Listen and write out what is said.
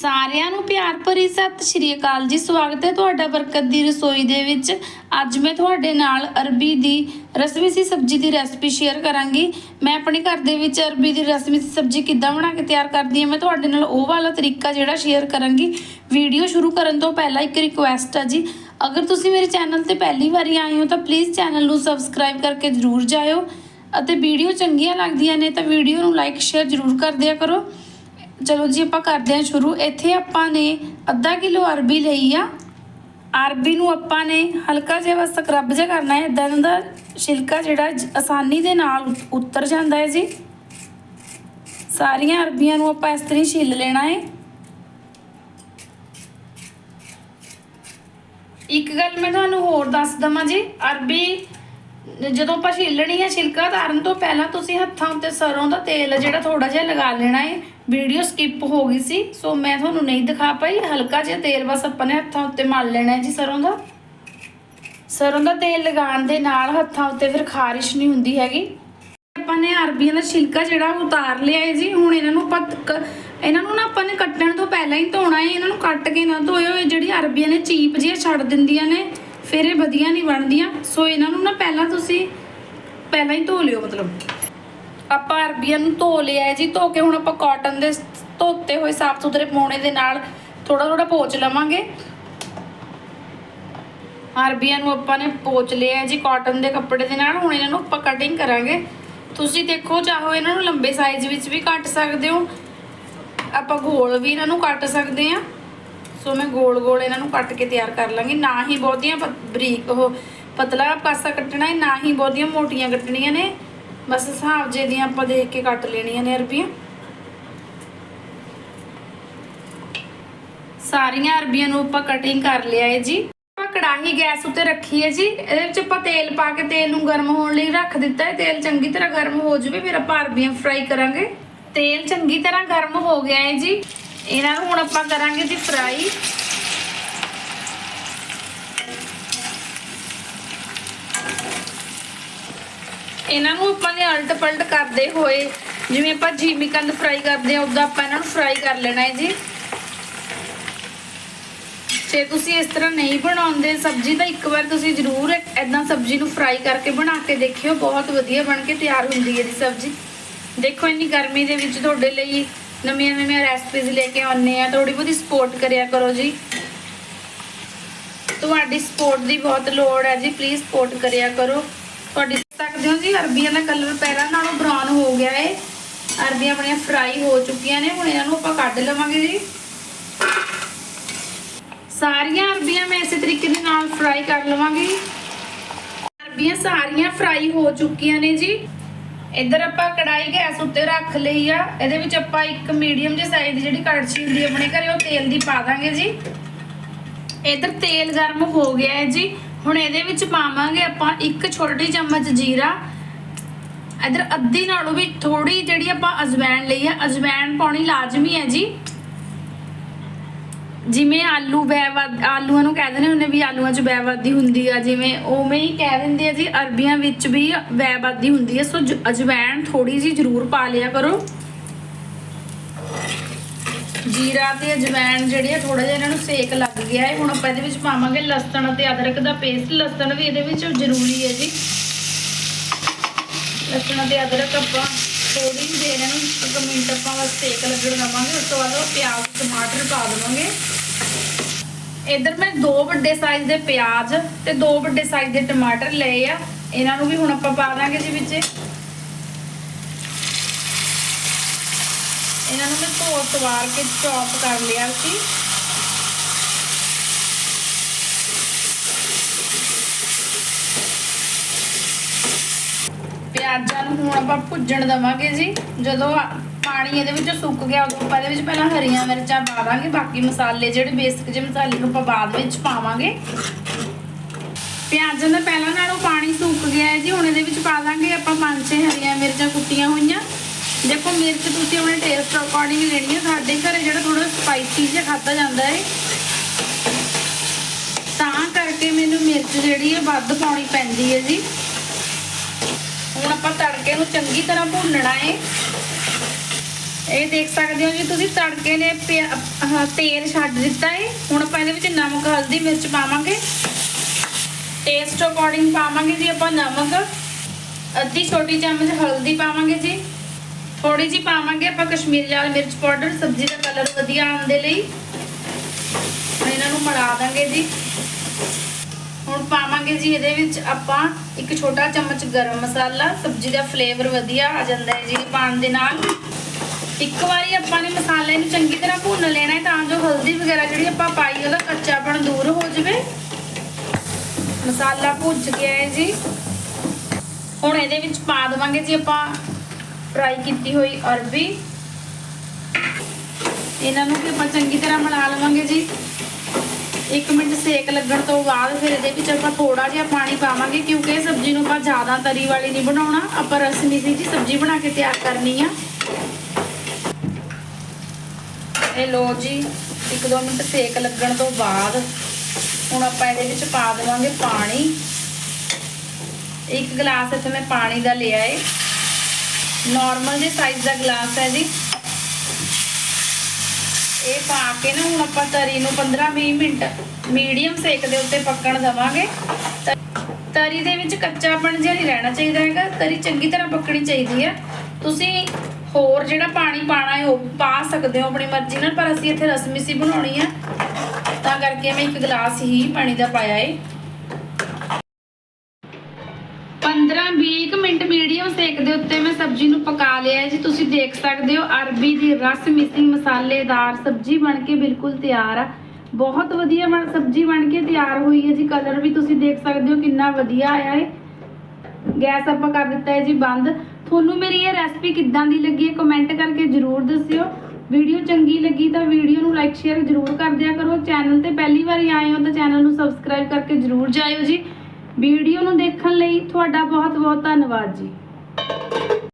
ਸਾਰਿਆਂ ਨੂੰ ਪਿਆਰ ਭਰੀ ਸਤਿ ਸ਼੍ਰੀ ਅਕਾਲ ਜੀ। ਸਵਾਗਤ ਹੈ ਤੁਹਾਡਾ ਬਰਕਤ ਦੀ ਰਸੋਈ ਦੇ ਵਿੱਚ। ਅੱਜ ਮੈਂ ਤੁਹਾਡੇ ਨਾਲ ਅਰਬੀ ਦੀ ਰਸਮੀ ਸੀ ਸਬਜ਼ੀ ਦੀ ਰੈਸਪੀ ਸ਼ੇਅਰ ਕਰਾਂਗੀ। ਮੈਂ ਆਪਣੇ ਘਰ ਦੇ ਵਿੱਚ ਅਰਬੀ ਦੀ ਰਸਮੀ ਸੀ ਸਬਜ਼ੀ ਕਿੱਦਾਂ ਬਣਾ ਕੇ ਤਿਆਰ ਕਰਦੀ ਹਾਂ, ਮੈਂ ਤੁਹਾਡੇ ਨਾਲ ਉਹ ਵਾਲਾ ਤਰੀਕਾ ਜਿਹੜਾ ਸ਼ੇਅਰ ਕਰਾਂਗੀ। ਵੀਡੀਓ ਸ਼ੁਰੂ ਕਰਨ ਤੋਂ ਪਹਿਲਾਂ ਇੱਕ ਰਿਕੁਐਸਟ ਆ ਜੀ। ਅਗਰ ਤੁਸੀਂ ਮੇਰੇ ਚੈਨਲ ਤੇ ਪਹਿਲੀ ਵਾਰੀ ਆਏ ਹੋ ਤਾਂ ਪਲੀਜ਼ ਚੈਨਲ ਨੂੰ ਸਬਸਕ੍ਰਾਈਬ ਕਰਕੇ ਜਰੂਰ ਜਾਇਓ। ਅਤੇ ਵੀਡੀਓ ਚੰਗੀਆਂ ਲੱਗਦੀਆਂ ਨੇ ਤਾਂ ਵੀਡੀਓ ਨੂੰ ਲਾਈਕ ਸ਼ੇਅਰ ਜਰੂਰ ਕਰ ਦਿਆ ਕਰੋ। ਚਲੋ ਜੀ ਆਪਾਂ ਕਰਦੇ ਹਾਂ ਸ਼ੁਰੂ, ਇੱਥੇ ਆਪਾਂ ਨੇ ਅੱਧਾ ਕਿਲੋ ਅਰਬੀ ਲਈ ਆ। ਅਰਬੀ ਨੂੰ ਆਪਾਂ ਨੇ ਹਲਕਾ ਜਿਹਾ ਬਸ ਸਕਰਬ ਜਿਹਾ ਕਰਨਾ ਹੈ। ਇਦਾਂ ਦਾ ਛਿਲਕਾ ਜਿਹੜਾ ਆਸਾਨੀ ਦੇ ਨਾਲ ਉੱਤਰ ਜਾਂਦਾ ਹੈ ਜੀ। ਸਾਰੀਆਂ ਅਰਬੀਆਂ ਨੂੰ ਆਪਾਂ ਇਸ ਤਰ੍ਹਾਂ ਹੀ ਛਿੱਲ ਲੈਣਾ ਹੈ। ਇੱਕ ਗੱਲ ਮੈਂ ਤੁਹਾਨੂੰ ਹੋਰ ਦੱਸ ਦਵਾਂ ਜੀ। ਅਰਬੀ ਜਦੋਂ ਆਪਾਂ ਛਿੱਲਣੀ ਹੈ ਛਿਲਕਾ ਉਤਾਰਨ ਤੋਂ ਪਹਿਲਾਂ ਤੁਸੀਂ ਹੱਥਾਂ ਉੱਤੇ ਸਰੋਂ ਦਾ ਤੇਲ ਜਿਹੜਾ ਥੋੜਾ ਜਿਹਾ ਲਗਾ ਲੈਣਾ ਹੈ ਵੀਡੀਓ ਸਕਿਪ ਹੋ ਗਈ ਸੀ, ਸੋ ਮੈਂ ਤੁਹਾਨੂੰ ਨਹੀਂ ਦਿਖਾ ਪਾਈ। ਹਲਕਾ ਜਿਹਾ ਤੇਲ ਬਸ ਆਪਾਂ ਨੇ ਹੱਥਾਂ ਉੱਤੇ ਮਲ ਲੈਣਾ ਹੈ ਜੀ ਸਰੋਂ ਦਾ। ਸਰੋਂ ਦਾ ਤੇਲ ਲਗਾਉਣ ਦੇ ਨਾਲ ਹੱਥਾਂ ਉੱਤੇ ਫਿਰ ਖਾਰਿਸ਼ ਨਹੀਂ ਹੁੰਦੀ ਹੈਗੀ। ਆਪਾਂ ਨੇ ਅਰਬੀਆਂ ਦਾ ਛਿਲਕਾ ਜਿਹੜਾ ਉਤਾਰ ਲਿਆ ਹੈ ਜੀ। ਹੁਣ ਇਹਨਾਂ ਨੂੰ ਆਪਾਂ ਕ- ਇਹਨਾਂ ਨੂੰ ਨਾ ਆਪਾਂ ਨੇ ਕੱਟਣ ਤੋਂ ਪਹਿਲਾਂ ਹੀ ਧੋਣਾ ਹੈ ਇਹਨਾਂ ਨੂੰ ਕੱਟ ਕੇ ਨਾ ਧੋਇਓ। ਇਹ ਜਿਹੜੀ ਅਰਬੀਆਂ ਨੇ ਚੀਪ ਜਿਹਾ ਛੱਡ ਦਿੰਦੀਆਂ ਨੇ। ਫਿਰ ਇਹ ਵਧੀਆ ਨਹੀਂ ਬਣਦੀਆਂ, ਸੋ ਇਹਨਾਂ ਨੂੰ ਨਾ ਪਹਿਲਾਂ ਤੁਸੀਂ ਪਹਿਲਾਂ ਹੀ ਧੋ ਲਿਓ ਮਤਲਬ। ਆਪਾਂ ਅਰਬੀਆਂ ਨੂੰ ਧੋ ਲਿਆ ਹੈ ਜੀ, ਧੋ ਕੇ ਹੁਣ ਆਪਾਂ ਕਾਟਨ ਦੇ ਧੋਤੇ ਹੋਏ ਸਾਫ਼ ਸੁਥਰੇ ਪੌਣੇ ਦੇ ਨਾਲ ਥੋੜਾ ਥੋੜਾ ਪੋਚ ਲਵਾਂਗੇ। ਅਰਬੀਆਂ ਨੂੰ ਆਪਾਂ ਨੇ ਪੋਚ ਲਿਆ ਹੈ ਜੀ ਕਾਟਨ ਦੇ ਕੱਪੜੇ ਦੇ ਨਾਲ, ਹੁਣ ਇਹਨਾਂ ਨੂੰ ਆਪਾਂ ਕਟਿੰਗ ਕਰਾਂਗੇ। ਤੁਸੀਂ ਦੇਖੋ, ਚਾਹੋ ਇਹਨਾਂ ਨੂੰ ਲੰਬੇ ਸਾਈਜ਼ ਵਿੱਚ ਵੀ ਕੱਟ ਸਕਦੇ ਹੋ, ਆਪਾਂ ਗੋਲ ਵੀ ਇਹਨਾਂ ਨੂੰ ਕੱਟ ਸਕਦੇ ਆ ਸੋ ਮੈਂ ਗੋਲ ਗੋਲ ਇਹਨਾਂ ਨੂੰ ਕੱਟ ਕੇ ਤਿਆਰ ਕਰ ਲਾਂਗੀ। ਨਾ ਹੀ ਬਹੁਤੀਆਂ ਬਰੀਕ ਉਹ ਪਤਲਾ ਪਾਸਾ ਕੱਟਣਾ ਹੈ ਨਾ ਹੀ ਬਹੁਤੀਆਂ ਮੋਟੀਆਂ ਕੱਟਣੀਆਂ ਨੇ। ਬਸ ਹਿਸਾਬ ਜੇ ਦੀਆਂ ਆਪਾਂ ਦੇਖ ਕੇ ਕੱਟ ਲੈਣੀਆਂ ਨੇ ਅਰਬੀਆਂ। ਸਾਰੀਆਂ ਅਰਬੀਆਂ ਨੂੰ ਆਪਾਂ ਕਟਿੰਗ ਕਰ ਲਿਆ ਹੈ ਜੀ। ਆਪਾਂ ਕੜਾਹੀ ਗੈਸ ਉੱਤੇ ਰੱਖੀ ਹੈ ਜੀ। ਇਹਦੇ ਵਿੱਚ ਆਪਾਂ ਤੇਲ ਪਾ ਕੇ ਤੇਲ ਨੂੰ ਗਰਮ ਹੋਣ ਲਈ ਰੱਖ ਦਿੱਤਾ ਹੈ ਤੇਲ ਚੰਗੀ ਤਰ੍ਹਾਂ ਗਰਮ ਹੋ ਜਾਵੇ, ਫਿਰ ਆਪਾਂ ਅਰਬੀਆਂ ਫਰਾਈ ਕਰਾਂਗੇ। ਤੇਲ ਚੰਗੀ ਤਰ੍ਹਾਂ ਗਰਮ ਹੋ ਗਿਆ ਹੈ ਜੀ। ਇਹਨਾਂ ਨੂੰ ਹੁਣ ਆਪਾਂ ਕਰਾਂਗੇ ਜੀ ਫਰਾਈ ਇਹਨਾਂ ਨੂੰ ਆਪਾਂ ਨੇ ਅਲਟ ਪਲਟ ਕਰਦੇ ਹੋਏ, ਜਿਵੇਂ ਆਪਾਂ ਜੀਮੀਕੰਦ ਫਰਾਈ ਕਰਦੇ ਆ ਉਦਾਂ ਆਪਾਂ ਇਹਨਾਂ ਨੂੰ ਫਰਾਈ ਕਰ ਲੈਣਾ ਹੈ ਜੀ। ਜੇ ਤੁਸੀਂ ਇਸ ਤਰ੍ਹਾਂ ਨਹੀਂ ਬਣਾਉਂਦੇ ਸਬਜ਼ੀ, ਤਾਂ ਇੱਕ ਵਾਰ ਤੁਸੀਂ ਜ਼ਰੂਰ ਇਦਾਂ ਸਬਜ਼ੀ ਨੂੰ ਫਰਾਈ ਕਰਕੇ ਬਣਾ ਕੇ ਦੇਖਿਓ। ਬਹੁਤ ਵਧੀਆ ਬਣ ਕੇ ਤਿਆਰ ਹੁੰਦੀ ਹੈ ਜੀ ਸਬਜ਼ੀ। ਦੇਖੋ, ਇੰਨੀ ਗਰਮੀ ਦੇ ਵਿੱਚ ਤੁਹਾਡੇ ਲਈ ਨਵੀਆਂ ਨਵੀਆਂ ਰੈਸਪੀਜ਼ ਲੈ ਕੇ ਆਉਂਦੇ ਆ ਥੋੜੀ ਬਹੁਤੀ ਸਪੋਰਟ ਕਰਿਆ ਕਰੋ ਜੀ। ਤੁਹਾਡੀ ਸਪੋਰਟ ਦੀ ਬਹੁਤ ਲੋੜ ਹੈ ਜੀ। ਪਲੀਜ਼ ਸਪੋਰਟ ਕਰਿਆ ਕਰੋ। ਤੁਹਾਡੀ ਸਕਦੇ ਹੋ ਜੀ, ਅਰਬੀਆਂ ਦਾ ਕਲਰ ਪਹਿਲਾਂ ਨਾਲੋਂ ਬਰਾਊਨ ਹੋ ਗਿਆ ਹੈ ਅਰਬੀਆਂ ਆਪਣੀਆਂ ਫਰਾਈ ਹੋ ਚੁੱਕੀਆਂ ਨੇ। ਹੁਣ ਇਹਨਾਂ ਨੂੰ ਆਪਾਂ ਕੱਢ ਲਵਾਂਗੇ ਜੀ। ਸਾਰੀਆਂ ਅਰਬੀਆਂ ਮੈਂ ਇਸੇ ਤਰੀਕੇ ਦੇ ਨਾਲ ਫਰਾਈ ਕਰ ਲਵਾਂਗੀ। ਅਰਬੀਆਂ ਸਾਰੀਆਂ ਫਰਾਈ ਹੋ ਚੁੱਕੀਆਂ ਨੇ ਜੀ। ਇੱਧਰ ਆਪਾਂ ਕੜਾਈ ਗੈਸ ਉੱਤੇ ਰੱਖ ਲਈ ਆ। ਇਹਦੇ ਵਿੱਚ ਆਪਾਂ ਇੱਕ ਮੀਡੀਅਮ ਜਿਹੇ ਸਾਈਜ਼ ਦੀ ਜਿਹੜੀ ਕੜਛੀ ਹੁੰਦੀ ਹੈ ਆਪਣੇ ਘਰੇ, ਉਹ ਤੇਲ ਦੀ ਪਾ ਦਾਂਗੇ ਜੀ। ਇੱਧਰ ਤੇਲ ਗਰਮ ਹੋ ਗਿਆ ਹੈ ਜੀ। ਹੁਣ ਇਹਦੇ ਵਿੱਚ ਪਾਵਾਂਗੇ ਆਪਾਂ ਇੱਕ ਛੋਟੀ ਚਮਚ ਜੀਰਾ। ਇੱਧਰ ਅੱਧੀ ਨਾਲੋਂ ਵੀ ਥੋੜੀ ਜਿਹੜੀ ਆਪਾਂ ਅਜਵੈਣ ਲਈ ਹੈ ਅਜਵੈਣ ਪਾਉਣੀ ਲਾਜ਼ਮੀ ਹੈ ਜੀ। ਜਿਵੇਂ ਆਲੂ ਬੈਵਦ ਆਲੂਆਂ ਨੂੰ ਕਹਿ ਦਿੰਦੇ ਹੁੰਦੇ ਵੀ ਆਲੂਆਂ 'ਚ ਬੈਵਾਦੀ ਹੁੰਦੀ ਆ, ਜਿਵੇਂ ਉਵੇਂ ਹੀ ਕਹਿ ਦਿੰਦੇ ਆ ਜੀ, ਅਰਬੀਆਂ ਵਿੱਚ ਵੀ ਬੈਵਾਦੀ ਹੁੰਦੀ ਹੈ ਸੋ ਅਜਵੈਣ ਥੋੜੀ ਜੀ ਜ਼ਰੂਰ ਪਾ ਲਿਆ ਕਰੋ। ਜੀਰਾ ਤੇ ਅਜਵੈਣ ਜਿਹੜੇ ਆ ਥੋੜਾ ਜਿਹਾ ਇਹਨਾਂ ਨੂੰ ਸੇਕ ਲੱਗ ਗਿਆ ਹੈ, ਹੁਣ ਆਪਾਂ ਇਹਦੇ ਵਿੱਚ ਪਾਵਾਂਗੇ ਲਸਣ ਅਤੇ ਅਦਰਕ ਦਾ ਪੇਸਟ ਲਸਣ ਵੀ ਇਹਦੇ ਵਿੱਚ ਜ਼ਰੂਰੀ ਹੈ ਜੀ। ਲਸਣ ਤੇ ਅਦਰਕ ਆਪਾਂ ਥੋੜੀ ਦੇਰ ਇਹਨੂੰ ਇੱਕ ਮਿੰਟ ਆਪਾਂ ਬਸ ਸੇਕ ਲੱਗਣ ਦਵਾਂਗੇ ਉਸ ਤੋਂ ਬਾਅਦ ਉਹ ਪਿਆਜ਼ ਟਮਾਟਰ ਪਾ ਦੇਵਾਂਗੇ। ਇਧਰ ਮੈਂ ਦੋ ਵੱਡੇ ਸਾਈਜ਼ ਦੇ ਪਿਆਜ਼ ਤੇ ਦੋ ਵੱਡੇ ਸਾਈਜ਼ ਦੇ ਟਮਾਟਰ ਲਏ ਆ। ਇਹਨਾਂ ਨੂੰ ਵੀ ਹੁਣ ਆਪਾਂ ਪਾ ਦਾਂਗੇ ਜੀ ਵਿੱਚ। ਇਹਨਾਂ ਨੂੰ ਮੈਂ ਧੋ ਸਵਾਰ ਕੇ ਚੌਪ ਕਰ ਲਿਆ ਸੀ। ਪਿਆਜ਼ਾਂ ਨੂੰ ਹੁਣ ਆਪਾਂ ਭੁੱਜਣ ਦਵਾਂਗੇ ਜੀ। ਜਦੋਂ ਪਾਣੀ ਇਹਦੇ ਵਿੱਚੋਂ ਸੁੱਕ ਗਿਆ, ਉਦੋਂ ਆਪਾਂ ਇਹਦੇ ਵਿੱਚ ਪਹਿਲਾਂ ਹਰੀਆਂ ਮਿਰਚਾਂ ਪਾ ਦਾਂਗੇ। ਬਾਕੀ ਮਸਾਲੇ ਜਿਹੜੇ ਬੇਸਿਕ ਜਿਹੇ ਮਸਾਲੇ ਨੂੰ ਆਪਾਂ ਬਾਅਦ ਵਿੱਚ ਪਾਵਾਂਗੇ। ਪਿਆਜ਼ਾਂ ਦਾ ਪਹਿਲਾਂ ਨਾਲੋਂ ਪਾਣੀ ਸੁੱਕ ਗਿਆ ਹੈ ਜੀ, ਹੁਣ ਇਹਦੇ ਵਿੱਚ ਪਾ ਦਾਂਗੇ ਆਪਾਂ ਪੰਜ ਛੇ ਹਰੀਆਂ ਮਿਰਚਾਂ ਕੁੱਟੀਆਂ ਹੋਈਆਂ। ਦੇਖੋ, ਮਿਰਚ ਤੁਸੀਂ ਆਪਣੇ ਟੇਸਟ ਅਕੋਰਡਿੰਗ ਲੈਣੀ ਹੈ। ਸਾਡੇ ਘਰੇ ਜਿਹੜਾ ਥੋੜਾ ਸਪਾਈਸੀ ਜਿਹਾ ਖਾਦਾ ਜਾਂਦਾ ਹੈ। ਤਾਂ ਕਰਕੇ ਮੈਨੂੰ ਮਿਰਚ ਜਿਹੜੀ ਹੈ ਵੱਧ ਪਾਉਣੀ ਪੈਂਦੀ ਹੈ ਜੀ। ਹੁਣ ਆਪਾਂ ਤੜਕੇ ਨੂੰ ਚੰਗੀ ਤਰ੍ਹਾਂ ਭੁੰਨਣਾ ਹੈ ਇਹ ਦੇਖ ਸਕਦੇ ਹੋ ਜੀ, ਤੁਸੀਂ ਤੜਕੇ ਨੇ ਤੇਲ ਛੱਡ ਦਿੱਤਾ ਹੈ ਹੁਣ ਆਪਾਂ ਇਹਦੇ ਵਿੱਚ ਨਮਕ, ਹਲਦੀ, ਮਿਰਚ ਪਾਵਾਂਗੇ। ਟੇਸਟ ਅਕੋਰਡਿੰਗ ਪਾਵਾਂਗੇ ਜੀ ਆਪਾਂ ਨਮਕ। ਅੱਧੀ ਛੋਟੀ ਚਮਚ ਹਲਦੀ ਪਾਵਾਂਗੇ ਜੀ। ਥੋੜੀ ਜੀ ਪਾਵਾਂਗੇ ਆਪਾਂ ਕਸ਼ਮੀਰੀ ਲਾਲ ਮਿਰਚ ਪਾਊਡਰ, ਸਬਜ਼ੀ ਦਾ ਕਲਰ ਵਧੀਆ ਆਉਣ ਦੇ ਲਈ। ਇਹਨਾਂ ਨੂੰ ਮਿਲਾ ਦਾਂਗੇ ਜੀ। ਹੁਣ ਪਾਵਾਂਗੇ ਜੀ ਇਹਦੇ ਵਿੱਚ ਆਪਾਂ ਇੱਕ ਛੋਟਾ ਚਮਚ ਗਰਮ ਮਸਾਲਾ, ਸਬਜ਼ੀ ਦਾ ਫਲੇਵਰ ਵਧੀਆ ਆ ਜਾਂਦਾ ਹੈ ਜੀ ਪਾਣ ਦੇ ਨਾਲ। ਇੱਕ ਵਾਰੀ ਆਪਾਂ ਨੇ ਮਸਾਲੇ ਨੂੰ ਚੰਗੀ ਤਰ੍ਹਾਂ ਭੁੰਨ ਲੈਣਾ ਹੈ ਤਾਂ ਜੋ ਹਲਦੀ ਵਗੈਰਾ ਜਿਹੜੀ ਆਪਾਂ ਪਾਈ ਉਹਦਾ ਕੱਚਾਪਣ ਦੂਰ ਹੋ ਜਾਵੇ। ਮਸਾਲਾ ਭੁੱਜ ਗਿਆ ਹੈ ਜੀ। ਹੁਣ ਇਹਦੇ ਵਿੱਚ ਪਾ ਦੇਵਾਂਗੇ ਜੀ ਆਪਾਂ ਫਰਾਈ ਕੀਤੀ ਹੋਈ ਅਰਬੀ। ਇਹਨਾਂ ਨੂੰ ਵੀ ਆਪਾਂ ਚੰਗੀ ਤਰ੍ਹਾਂ ਮਿਲਾ ਲਵਾਂਗੇ ਜੀ। 1 ਮਿੰਟ ਸੇਕ ਲੱਗਣ ਤੋਂ ਬਾਅਦ ਫਿਰ ਇਹਦੇ ਵਿੱਚ ਆਪਾਂ ਥੋੜਾ ਜਿਹਾ ਪਾਣੀ ਪਾਵਾਂਗੇ, ਕਿਉਂਕਿ ਇਹ ਸਬਜ਼ੀ ਨੂੰ ਆਪਾਂ ਜ਼ਿਆਦਾ ਤਰੀ ਵਾਲੀ ਨਹੀਂ ਬਣਾਉਣਾ। ਆਪਾਂ ਰਸਮੀ ਜੀ ਸਬਜ਼ੀ ਬਣਾ ਕੇ ਤਿਆਰ ਕਰਨੀ ਆ। ਇਹ ਲੋ ਜੀ 1-2 ਮਿੰਟ ਸੇਕ ਲੱਗਣ ਤੋਂ ਬਾਅਦ ਹੁਣ ਆਪਾਂ ਇਹਦੇ ਵਿੱਚ ਪਾ ਦੇਵਾਂਗੇ ਪਾਣੀ। ਇੱਕ ਗਲਾਸ ਇੱਥੇ ਮੈਂ ਪਾਣੀ ਦਾ ਲਿਆ ਏ। ਨਾਰਮਲ ਦੇ ਸਾਈਜ਼ ਦਾ ਗਲਾਸ ਹੈ ਜੀ। ਇਹ ਪਾ ਕੇ ਨਾ ਹੁਣ ਆਪਾਂ ਤਰੀ ਨੂੰ 15-20 ਮਿੰਟ ਮੀਡੀਅਮ ਸੇਕ ਦੇ ਉੱਤੇ ਪੱਕਣ ਦਵਾਂਗੇ। ਤਰੀ ਦੇ ਵਿੱਚ ਕੱਚਾਪਣ ਜਿਹਾ ਨਹੀਂ ਰਹਿਣਾ ਚਾਹੀਦਾ ਹੈਗਾ, ਤਰੀ ਚੰਗੀ ਤਰ੍ਹਾਂ ਪੱਕਣੀ ਚਾਹੀਦੀ ਹੈ। ਤੁਸੀਂ ਹੋਰ ਜਿਹੜਾ ਪਾਣੀ ਪਾਣਾ ਹੈ ਉਹ ਪਾ ਸਕਦੇ ਹੋ ਆਪਣੀ ਮਰਜ਼ੀ ਨਾਲ, ਪਰ ਅਸੀਂ ਇੱਥੇ ਰਸਮੀ ਸੀ ਬਣਾਉਣੀ ਹੈ। ਤਾਂ ਕਰਕੇ ਮੈਂ ਇੱਕ ਗਲਾਸ ਹੀ ਪਾਣੀ ਦਾ ਪਾਇਆ ਏ। ਸੇਕ ਦੇ ਉੱਤੇ ਮੈਂ ਸਬਜ਼ੀ ਨੂੰ ਪਕਾ ਲਿਆ ਹੈ। ਜੀ, ਤੁਸੀਂ ਦੇਖ ਸਕਦੇ ਹੋ, ਅਰਬੀ ਦੀ ਰਸ ਮਿਸੀ ਮਸਾਲੇਦਾਰ ਸਬਜ਼ੀ ਬਣ ਕੇ ਬਿਲਕੁਲ ਤਿਆਰ ਆ। ਬਹੁਤ ਵਧੀਆ ਬਣ ਸਬਜ਼ੀ ਬਣ ਕੇ ਤਿਆਰ ਹੋਈ ਹੈ ਜੀ। ਕਲਰ ਵੀ ਤੁਸੀਂ ਦੇਖ ਸਕਦੇ ਹੋ, ਕਿੰਨਾ ਵਧੀਆ ਆਇਆ ਹੈ। ਗੈਸ ਆਪਾਂ ਕਰ ਦਿੱਤਾ ਹੈ ਜੀ ਬੰਦ। ਤੁਹਾਨੂੰ ਮੇਰੀ ਇਹ ਰੈਸਪੀ ਕਿੱਦਾਂ ਦੀ ਲੱਗੀ ਹੈ ਕਮੈਂਟ ਕਰਕੇ ਜਰੂਰ ਦੱਸਿਓ। ਵੀਡੀਓ ਚੰਗੀ ਲੱਗੀ ਤਾਂ ਵੀਡੀਓ ਨੂੰ ਲਾਈਕ ਸ਼ੇਅਰ ਜਰੂਰ ਕਰ ਦਿਆ ਕਰੋ। ਚੈਨਲ ਤੇ ਪਹਿਲੀ ਵਾਰੀ ਆਏ ਹੋ ਤਾਂ ਚੈਨਲ ਨੂੰ ਸਬਸਕ੍ਰਾਈਬ ਕਰਕੇ ਜਰੂਰ ਜਾਇਓ ਜੀ। ਵੀਡੀਓ ਨੂੰ ਦੇਖਣ ਲਈ ਤੁਹਾਡਾ ਬਹੁਤ ਬਹੁਤ ਧੰਨਵਾਦ ਜੀ। Thank you.